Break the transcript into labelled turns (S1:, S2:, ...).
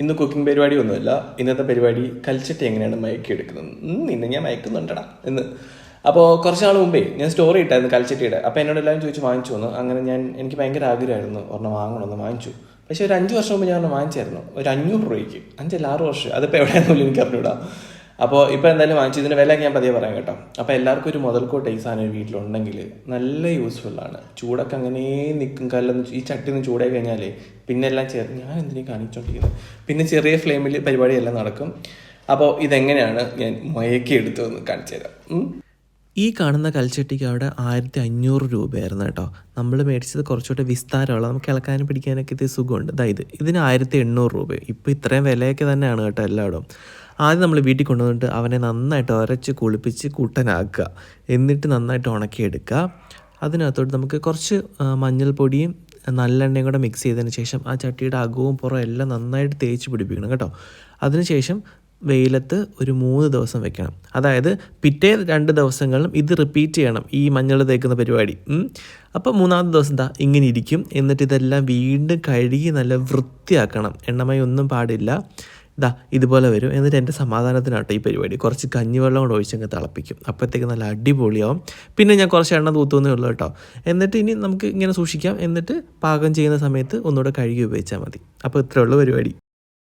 S1: ഇന്ന് കുക്കിംഗ് പരിപാടി ഒന്നുമില്ല. ഇന്നത്തെ പരിപാടി കൽച്ചട്ടി എങ്ങനെയാണ് മയക്കിയെടുക്കുന്നത്? നിന്നെ ഞാൻ മയക്കുന്നുണ്ടടാ എന്ന് അപ്പോൾ കുറച്ച് നാൾ മുമ്പേ ഞാൻ സ്റ്റോറി ഇട്ടായിരുന്നു കൽച്ചട്ടിയുടെ. അപ്പോൾ എന്നോട് എല്ലാവരും ചോദിച്ചു വാങ്ങിച്ചു വന്നു. അങ്ങനെ ഞാൻ എനിക്ക് ഭയങ്കര ആഗ്രഹമായിരുന്നു ഒരെണ്ണം വാങ്ങണമെന്ന് വാങ്ങിച്ചു. പക്ഷേ ഒരു അഞ്ച് വർഷം മുമ്പ് ഞാൻ വാങ്ങിച്ചായിരുന്നു. ഒരു അഞ്ഞൂറ് രൂപയ്ക്ക്. അഞ്ചല്ല ആറ് വർഷം. അതിപ്പോൾ എവിടെയാണെന്നില്ല എനിക്ക് അറിഞ്ഞൂടാ. അപ്പോൾ ഇപ്പോൾ എന്തായാലും വാങ്ങിച്ചു ഇതിന്റെ വിലയൊക്കെ ഞാൻ പതിയെ പറയാം കേട്ടോ. അപ്പോൾ എല്ലാവർക്കും ഒരു മുതൽക്കോട്ട് ഈ സാധനം വീട്ടിലുണ്ടെങ്കിൽ നല്ല യൂസ്ഫുൾ ആണ്. ചൂടൊക്കെ അങ്ങനെ നിൽക്കും കല്ലെന്ന് ഈ ചട്ടി ഒന്ന് ചൂടായി കഴിഞ്ഞാലേ പിന്നെ എല്ലാം ചെറു ഞാൻ എന്തിനീ കാണിച്ചോണ്ടിരിക്കുന്നത് പിന്നെ ചെറിയ ഫ്ലെയിമിൽ പരിപാടിയെല്ലാം നടക്കും. അപ്പോൾ ഇതെങ്ങനെയാണ് ഞാൻ മയക്കി എടുത്തതെന്ന് കാണിച്ചു തരാം.
S2: ഈ കാണുന്ന കൽച്ചട്ടിക്ക് അവിടെ ആയിരത്തി അഞ്ഞൂറ് രൂപയായിരുന്നു കേട്ടോ. നമ്മൾ മേടിച്ചത് കുറച്ചുകൂടെ വിസ്താരമുള്ള നമുക്ക് ഇളക്കാനും പിടിക്കാനൊക്കെ ഇത് സുഖമുണ്ട്. അതായത് ഇതിന് ആയിരത്തി എണ്ണൂറ് രൂപ ഇപ്പോൾ ഇത്രയും വിലയൊക്കെ തന്നെയാണ് കേട്ടോ എല്ലായിടും ആദ്യം നമ്മൾ വീട്ടിൽ കൊണ്ടുവന്നിട്ട് അവനെ നന്നായിട്ട് ഉരച്ച് കുളിപ്പിച്ച് കൂട്ടനാക്കുക. എന്നിട്ട് നന്നായിട്ട് ഉണക്കിയെടുക്കുക. അതിനകത്തോട്ട് നമുക്ക് കുറച്ച് മഞ്ഞൾപ്പൊടിയും നല്ലെണ്ണയും കൂടെ മിക്സ് ചെയ്തതിന് ശേഷം ആ ചട്ടിയുടെ അകവും പുറവും എല്ലാം നന്നായിട്ട് തേച്ച് പിടിപ്പിക്കണം കേട്ടോ. അതിനുശേഷം വെയിലത്ത് ഒരു മൂന്ന് ദിവസം വെക്കണം. അതായത് പിറ്റേ രണ്ട് ദിവസങ്ങളിലും ഇത് റിപ്പീറ്റ് ചെയ്യണം ഈ മഞ്ഞൾ തേക്കുന്ന പരിപാടി. അപ്പോൾ മൂന്നാമത്തെ ദിവസം എന്താ ഇങ്ങനെ ഇരിക്കും. എന്നിട്ട് ഇതെല്ലാം വീണ്ടും കഴുകി നല്ല വൃത്തിയാക്കണം. എണ്ണമായി ഒന്നും പാടില്ല. ഇതാ ഇതുപോലെ വരും. എന്നിട്ട് എന്റെ സമാധാനത്തിനാട്ടോ ഈ പരിപാടി. കുറച്ച് കഞ്ഞിവെള്ളം കൂടെ ഒഴിച്ചങ്ങ് തിളപ്പിക്കും. അപ്പോഴത്തേക്ക് നല്ല അടിപൊളിയാവും. പിന്നെ ഞാൻ കുറച്ച് എണ്ണ തൂത്തുന്നേ ഉള്ളൂ കേട്ടോ. എന്നിട്ട് ഇനി നമുക്ക് ഇങ്ങനെ സൂക്ഷിക്കാം. എന്നിട്ട് പാകം ചെയ്യുന്ന സമയത്ത് ഒന്നുകൂടെ കഴുകി ഉപയോഗിച്ചാൽ മതി. അപ്പോൾ ഇത്രയുള്ള പരിപാടി.